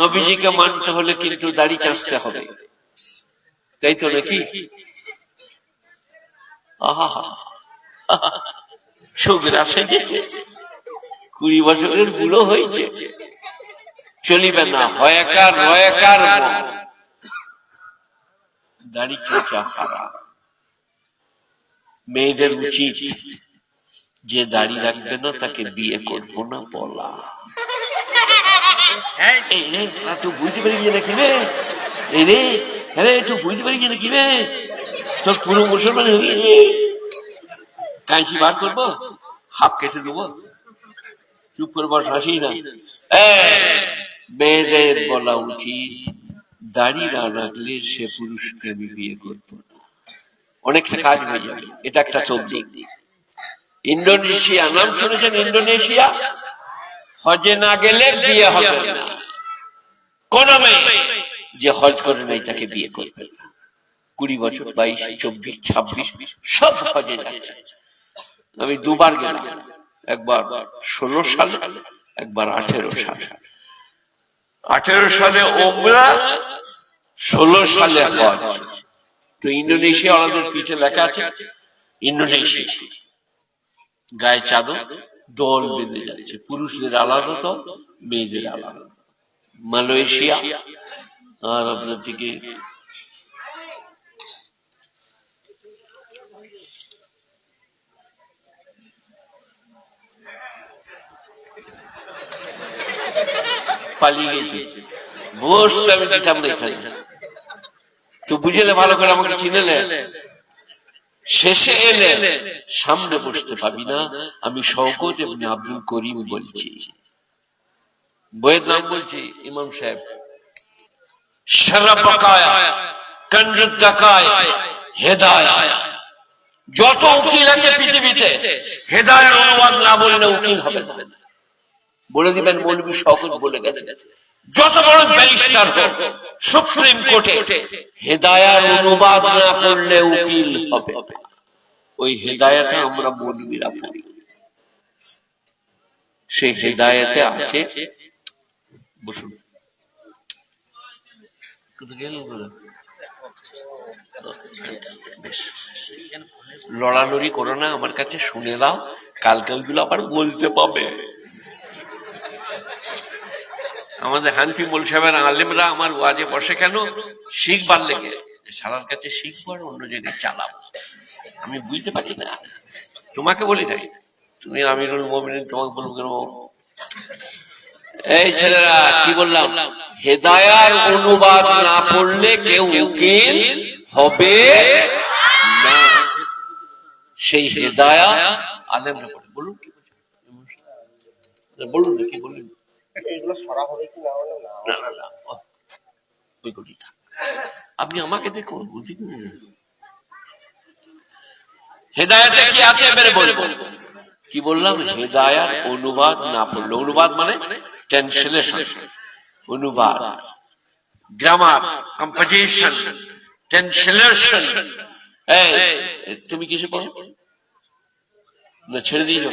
নবীজিকে মানতে হলে কিন্তু দাড়ি চাঁচতে হবে। তাই তো নাকি? কুড়ি বছরের বুড়ো হয়েছে। চলিবে না দাড়ি মেয়েদের উচিত যে দাড়ি রাখবে না, তাকে বিয়ে করব না বলা। হ্যাঁ। হয়ে কাঁচি বার করব, হাফ কেটে দেবো। চুপ করে বস হাসি না। মেয়েদের বলা উচিত, দাড়ি না রাখলে সে পুরুষকে আমি বিয়ে করব অনেকটা কাজ হয়ে যাবে, এটা একটা চোখ দিক। ইন্দোনেশিয়া, নাম শুনেছেন ইন্দোনেশিয়া? হজে না গেলে বিয়ে হবে না। কোন মেয়ে যে হজ করে নাই তাকে বিয়ে করবে না। কুড়ি বছর, বাইশ, চব্বিশ, ছাব্বিশ, সব হজে যাচ্ছে। আমি দুবার গেলাম। একবার ষোলো সাল, একবার আঠেরো সাল। আঠেরো সালে ওমরা, ষোলো সালে হজ। তো ইন্দোনেশিয়া আমাদের পিঠে লেখা আছে, ইন্দোনেশিয়া। গায়ে চাদর দল বেঁধে যাচ্ছে। পুরুষদের আলাদা তো মেয়েদের আলাদা মালয়েশিয়া, আর আপনার থেকে পালিয়ে গেছে। বসতে আমি দিতাম তো বুঝলে ভালো করে আমাকে চিনেলে শেষে এলে সামনে বসতে পাবি না। আমি শওকত এমনি আব্দুল করিম বলছি। বইয়ের নাম বলছি ইমাম সাহেব। সারা কঞ্জুদ্দাকায় হেদায়া যত উকিল আছে পৃথিবীতে হেদায় অনুবাদ না বললে উকিল হবে না। বলে দিবেন মৌলবী শওকত বলে গেছে। যত বড় ব্যারিস্টার হোক সুপ্রিম কোর্টে হেদায়ার অনুবাদ না করলে উকিল হবে। ওই হেদায়াতে আমরা মৌলবীরা পড়ি। সেই হেদায়াতে আছে। বসুন। লড়ালড়ি করো না আমার কাছে শুনে দাও কালকে ওইগুলো আবার বলতে পাবে। আমাদের হানফি মোল সাহেবের আলেমরা আমার ওয়াজে বসে কেন? শিখবার লেগে। সারার কাছে শিখব আর অন্য জায়গায় চালাবো। আমি বুঝতে পারি না। তোমাকে বলি নাই? তুমি আমিরুল তোমাকে বলব কেন? এই ছেলেরা, কি বললাম? হেদায়ার অনুবাদ না পড়লে কেউ উকিল হবে না। সেই হেদায়া আলেমরা বলুন কি বলছেন? বলুন কি বললেন? এইগুলো সরা হবে কি না হলে? না না না না। ও, থাক। আপনি আমাকে দেখুন বুঝি হেদায়াতে কি আছে এবারে বলব কি বললাম? হেদায়াত অনুবাদ না পড়লে অনুবাদ মানে ট্রান্সলেশন অনুবাদ। গ্রামার কম্পোজিশন ট্রান্সলেশন এই তুমি কিসে পড়ো না ছেড়ে দিল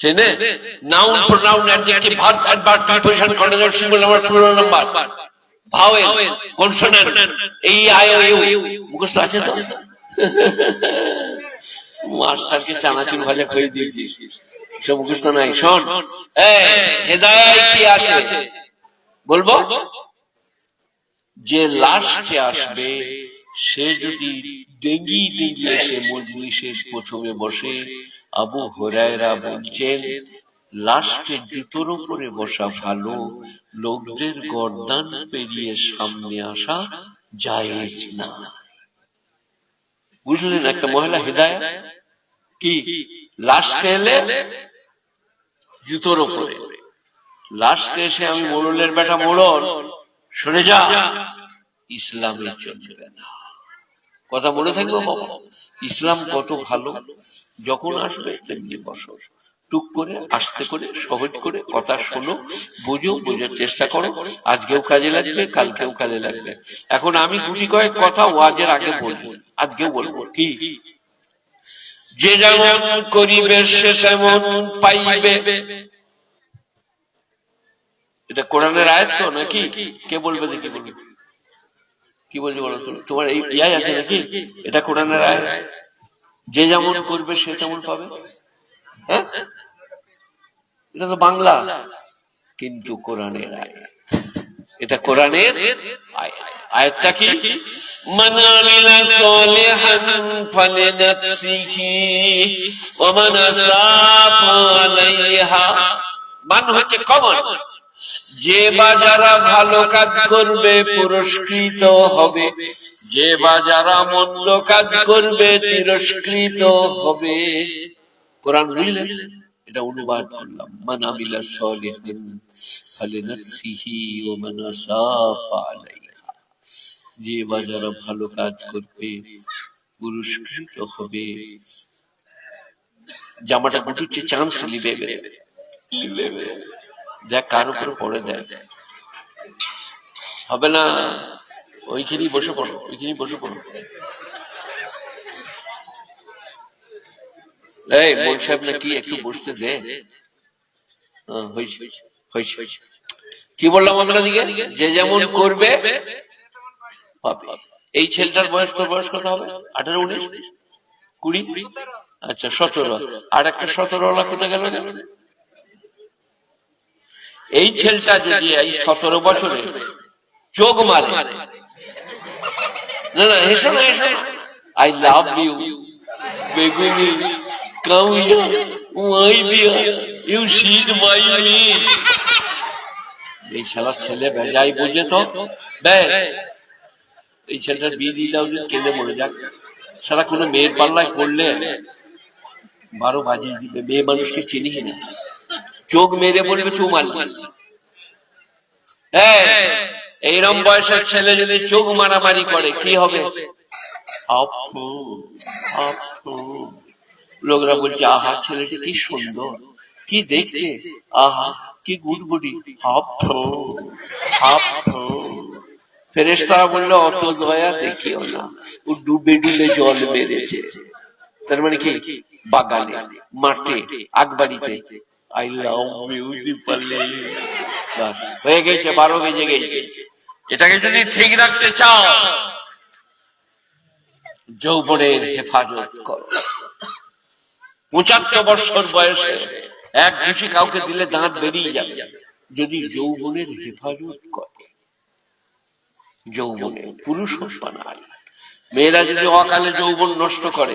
চেনে noun pronoun adjective verb adverb preposition condition symbol number plural number. Vowel I O U মুখস্থ আছে তো? মাস্টারকে চানাচুর ভাজা দিয়েছি। মুখস্থ নাই। শোন কি আছে? বলব? যে লাস্টে আসবে, সে যদি ডেঙ্গি ডেঙ্গি এসে মজলিসে প্রথমে বসে আবু হরায়রা বলছেন লাস্টে জুতোর উপরে বসা ভালো, লোকদের গর্দান পেরিয়ে সামনে আসা জায়েজ না। বুঝলেন একটা মহিলা হৃদয়? কি? লাস্টে এলে জুতোর উপরে। লাস্টে এসে আমি মোড়লের বেটা মোড়ল, সরে যা। ইসলামে চলবে না। কথা মনে থাকবে বাবা। ইসলাম কত ভালো যখন আসবে তেমনি বসো। টুক করে আস্তে করে সহজ করে কথা শোনো বুঝো বোঝার চেষ্টা করো আজকেও কাজে লাগবে কালকেও কাজে লাগবে। এখন আমি গুটি কয়েক কথা ওয়াজের আগে বলব আজকেও বলব কি? যে যেমন করিবে সে তেমন পাইবে। এটা কোরআনের আয়ত্ত নাকি? কে বলবে দেখি বলবে কি বলছে বলো তোমার এই ইয়াই আছে নাকি? এটা কোরআনের যে যেমন করবে সে তেমন পাবে। হ্যাঁ? এটা তো বাংলা। কিন্তু কোরআনের আয়াত এটা কোরআনের আয়াতটা কি? মান আমিলা সালিহান ফালিনাফসিহি ওয়া মান আসাফা আলাইহা। মান হচ্ছে কমন। যে বা যারা ভালো কাজ করবে পুরস্কৃত হবে। যে বা যারা মন্দ কাজ করবে তিরস্কৃত হবে। কোরআন বুঝলেন? এটা অনুবাদ করলাম। ফালিনাফসিহি যে ভালো কাজ করবে পুরস্কৃত হবে। জামাটা গুটুচ্ছে চান্স লিবে লিবে দেখ কার উপরে পড়ে দেখ। হবে না ওইখানেই বসে পড়ো ওইখানেই বসে পড়ো। এই মোল সাহেব না কি একটু বসতে দে। কি বললাম আমরা দিকে যে যেমন করবে পাবে। এই ছেলেটার বয়স তোর বয়স কত হবে? আঠারো উনিশ? কুড়ি? আচ্ছা সতেরো। আর একটা সতেরো ওলা কোথায় গেল? গেল? এই ছেলেটা যদি এই সতেরো বছরে চোখ মারে। না না, হেসো না, হেসো আই লাভ ইউ বেগুনি কাউয়া ওয়াই দিয়া ইউ শিড মাই মি এই শালা ছেলে বেজাই বোঝে তো। বে এই ছেলেটার বিয়ে দিয়ে দাও কেঁদে মরে যাক। সারা কোনো মেয়ের পাল্লায় পড়লে বারো বাজিয়ে দিবে। মেয়ে মানুষকে চিনি না। চোখ মেরে বলবে তু মাল এইরম বয়সের ছেলে যদি চোখ মারামারি করে, কি হবে। লোকরা বলছে, আহা, ছেলেটি কি সুন্দর, কি দেখতে, আহা, কি গুড বডি হাফু হাফু ফেরেস্তারা বলল, অত দয়া দেখিও না, ও ডুবে ডুবে জল মেরেছে তার মানে কি? বাগানে, মাঠে, আগবাড়িতে। আই লাভ বাস হয়ে গেছে বারো বেজে গেছে। এটাকে যদি ঠিক রাখতে চাও যৌবনের হেফাজত করো। পঁচাত্তর বছর বয়সে এক ঘুষি কাউকে দিলে দাঁত বেরিয়ে যাবে। যদি যৌবনের হেফাজত করে যৌবনে পুরুষ বা নারী। মেয়েরা যদি অকালে যৌবন নষ্ট করে,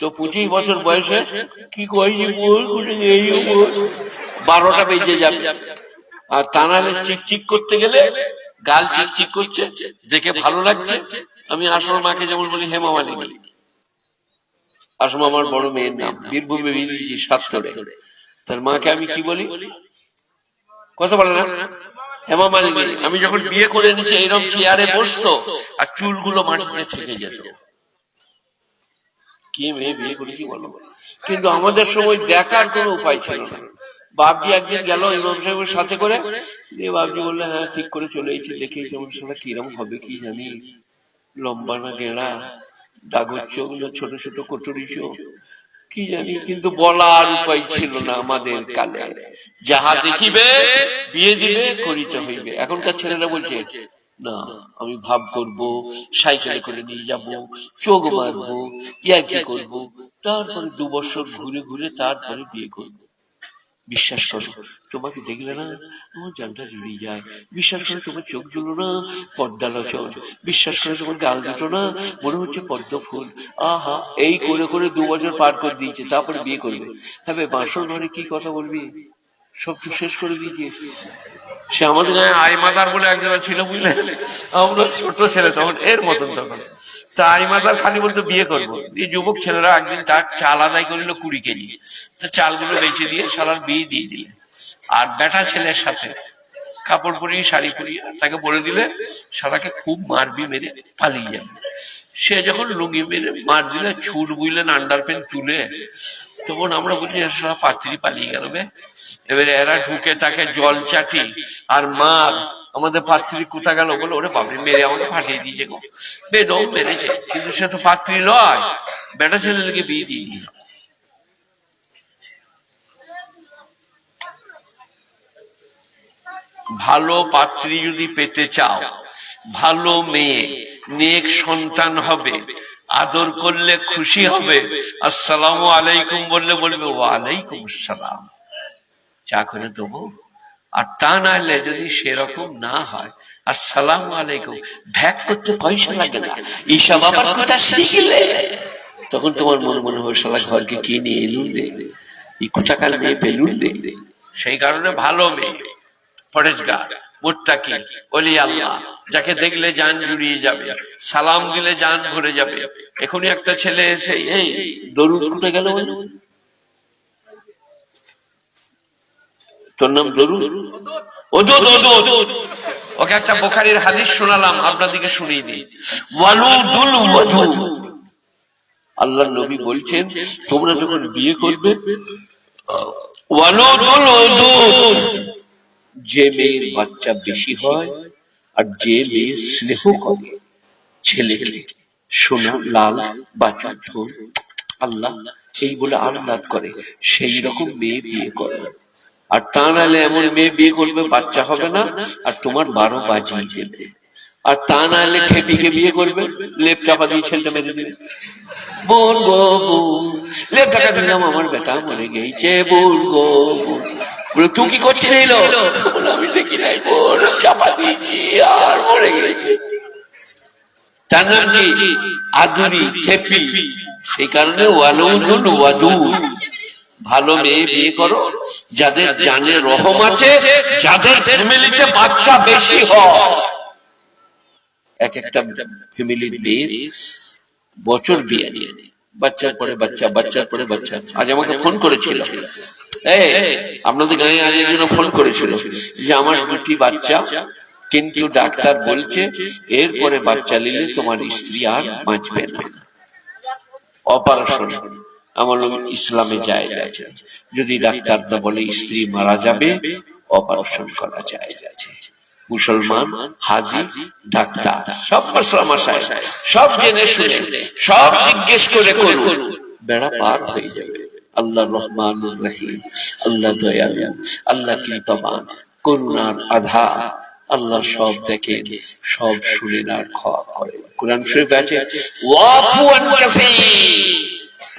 তো পঁচিশ বছর বয়সে কি বারোটা বেজে যাবে। আর তা নাহলে চিকচিক করতে গেলে গাল চিকচিক করছে, দেখে ভালো লাগছে। আমি আসল মাকে যেমন বলি, হেমা মালিনী। আসম আমার বড় মেয়ের নাম, বীরভূমে সাতরে তার মাকে আমি কি বলি? কথা বলে না? হেমা মালিনী আমি যখন বিয়ে করে নিচে এরকম চেয়ারে বসতো আর চুলগুলো মাটিতে থেকে যেত। কে মেয়ে বিয়ে করেছি বলো? কিন্তু আমাদের সময় দেখার কোনো উপায় ছিল না। বাপজি একদিন গেল ইমাম সাহেবের সাথে করে দিয়ে বাপজি বললে হ্যাঁ ঠিক করে চলে এসেছি দেখে যেমন সেটা কিরম হবে কি জানি? লম্বা না গেড়া? ডাগর চোখ না ছোট ছোট কটুরি চোখ? কি জানি, কিন্তু বলার উপায় ছিল না আমাদের কালে। যাহা দেখিবে, বিয়ে দিবে করিতে হইবে। এখনকার ছেলেরা বলছে, না, আমি ভাব করব, সাইকেলে করে নিয়ে যাব, চোখ মারবো ইয়া কি করব, তারপরে দু বছর ঘুরে ঘুরে তারপরে বিয়ে করব। বিশ্বাস করো, তোমাকে দেখলে না আমার জানটা জুড়িয়ে যায়। বিশ্বাস করে, তোমার চোখ জুলো না পর্দা লচন বিশ্বাস করে, তোমার গাল দুটো না মনে হচ্ছে পদ্ম ফুল। আহা, এই করে করে দু বছর পার করে দিয়েছে, তারপরে বিয়ে করবে। হ্যাঁ বাসর ঘরে কি কথা বলবি? সব তো শেষ করে দিয়েছে সে আমাদের আই মাদার বলে একজন ছিল বুঝলে? আমরা ছোট ছেলে তখন এর মতন তখন। তা আই মাদার খালি বলতো বিয়ে করব। এই যুবক ছেলেরা একদিন তার চাল আদায় করল কুড়ি কেজি। তো চালগুলো বেঁচে দিয়ে সালার বিয়ে দিয়ে দিলে। আর বেটা ছেলের সাথে কাপড় পরিয়ে শাড়ি পরিয়ে তাকে বলে দিলে সারাকে খুব মারবি মেরে পালিয়ে যাবে। সে যখন লুঙ্গি মেরে মার দিলে ছুট বুঝলেন আন্ডার প্যান্ট তুলে তখন আমরা বলি সারা পাত্রী পালিয়ে গেল এবারে এরা ঢুকে তাকে জল চাটি আর মার। আমাদের পাত্রী কোথা গেল বলে? ওরে বাবরে মেরে আমাকে ফাটিয়ে দিয়েছে গো। বেদও মেরেছে, কিন্তু সে তো পাত্রী নয়। বেটা ছেলেদেরকে বিয়ে দিয়ে দিল। ভালো পাত্রী যদি পেতে চাও, ভালো মেয়ে, নেক সন্তান হবে। আদর করলে খুশি হবে। আসসালাম আলাইকুম বললে বলবে, ওয়ালাইকুম আসসালাম। চা করে দেবো? আর তা না হলে যদি সেরকম না হয়, আসসালাম আলাইকুম। ভ্যাক করতে পয়সা লাগে না। এইসব আবার কোথা শিখলে, তখন তোমার মনে মনে হয় শালা ঘরকে কে নিয়ে এলুন রে? এই কোথাকার মেয়ে পেলুন রে? সেই কারণে ভালো মেয়ে। পরেজগার মুত্তাকি ওলি আল্লাহ যাকে দেখলে জান জুড়িয়ে যাবে, সালাম দিলে জান ভরে যাবে। এখনই একটা ছেলে এসে, এই, দরুদ গেল তোর নাম ওকে একটা বোখারির হাদিস শোনালাম, আপনাদেরকে শুনিয়ে দিই। ওয়ালুদুল ওয়াদু। আল্লাহ নবী বলছেন, তোমরা যখন বিয়ে করবে ওয়ালুদুল যে মেয়ের বাচ্চা বেশি হয় আর যে মেয়ে স্নেহ করে, ছেলেকে সোনা, লাল বাচ্চা ধন, আল্লাহ এই বলে আহ্লাদ করে, সেই রকম মেয়ে বিয়ে করে। আর তা নাহলে এমন মেয়ে বিয়ে করবে, বাচ্চা হবে না, আর তোমার বারো বাজিয়ে দেবে। আর তা নাহলে খেপিকে বিয়ে করবে, লেপ চাপা দিয়ে ছেলেটা মেরে দেবে। বোন গো বোন লেপ টাকা দিলাম, আমার বেটা মরে গেছে। বোন গো বোন বলে তুই কি করছিস এলো? আমি দেখি নাই বোন চাপা দিয়েছি আর মরে গেছে। তার নাম কি? আদুরি খেপি সেই কারণে ওয়াদুদ। ভালো মেয়ে বিয়ে করো যাদের জানে রহম আছে যাদের ফ্যামিলিতে বাচ্চা বেশি হয়। এক একটা ফ্যামিলির মেয়ের বছর বিয়ে। নিয়ে বাচ্চার পরে বাচ্চা বাচ্চার পরে বাচ্চা। আজ আমাকে ফোন করেছিল। আপনাদের গায়ে আজ একজন ফোন করেছিল যে আমার দুটি বাচ্চা কিন্তু ডাক্তার বলছে, এরপরে বাচ্চা নিলে তোমার স্ত্রী আর বাঁচবে না। অপারেশন, আমার ইসলামে যায় আছে যদি ডাক্তাররা বলে স্ত্রী মারা যাবে, অপারেশন করা যায় আছে মুসলমান, হাজি, ডাক্তার, সব মশলা মশাই সব জেনে শুনে, সব জিজ্ঞেস করে করুন, বেড়া পার হয়ে যাবে। আল্লাহ রহমান রহিম, আল্লাহ দয়াল, আল্লাহ কৃপবান করুণার আধা, আল্লাহ সব দেখে সব শুনেন আর ক্ষমা করে। কোরআন শরীফ আছে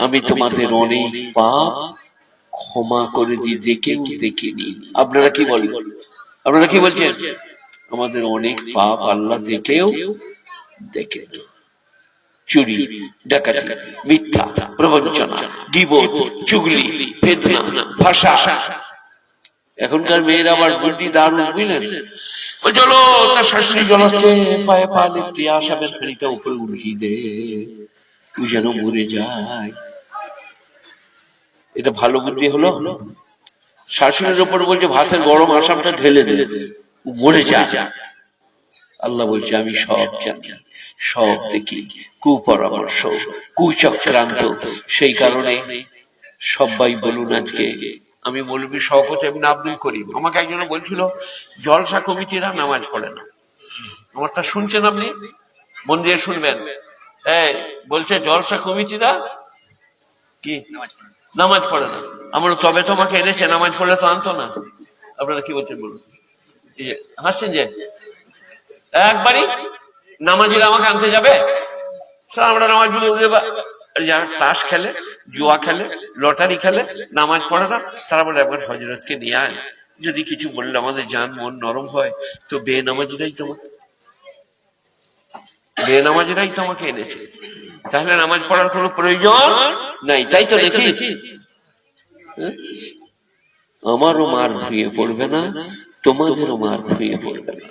আমি তোমাদের অনেক পাপ ক্ষমা করে দিই, দেখেও দেখিনি। আপনারা কি বলেন? আপনারা কি বলছেন? আমাদের অনেক পাপ আল্লাহ দেখেও দেখে চুরি, ডাকাতি, মিথ্যা, প্রবঞ্চনা, গিবত, চুগলি, ফেতনা, ভাষা। এখনকার মেয়েরা আবার বুদ্ধি দারুণ, বুঝলেন? চলো তার শাশুড়ি জ্বলাচ্ছে পায়ে পা লিপটি আসামের খানিটা উপরে উঠিয়ে দে। তুই যেন মরে যায়। এটা ভালো বুদ্ধি হলো? শাশুড়ির উপর বলছে, ভাতের গরম আসামটা ঢেলে দে। ও মরে যা আল্লাহ বলছে আমি সব জানি সব দেখি। কুপরামর্শ কুচক্রান্ত সেই কারণে সবাই বলুন আজকে আমি মৌলবী শওকত এমনি আব্দুল করিম। আমাকে একজন বলছিল জলসা কমিটিরা নামাজ পড়ে না। আমারটা শুনছেন আপনি? মন দিয়ে শুনবেন। হ্যাঁ বলছে জলসা কমিটিরা কি? নামাজ পড়ে না। আমার তবে তোমাকে এনেছে নামাজ পড়লে তো আনতো না। আপনারা কি বলছেন বলুন? হাসছেন যে? একবারই নামাজিরা আমাকে আনতে যাবে? আমরা নামাজ যারা তাস খেলে, জুয়া খেলে, লটারি খেলে, নামাজ পড়ে না, তারা বলে একবার হজরতকে নিয়ে যদি কিছু বললে আমাদের জান মন নরম হয়, তো বে নামাজিরাই তোমাকে বে নামাজিরাই তোমাকে এনেছে। তাহলে নামাজ পড়ার কোনো প্রয়োজন নাই, তাই তো নাকি হ্যাঁ? আমারও মার ধুয়ে পড়বে না, তোমাদেরও মার ধুয়ে পড়বে না।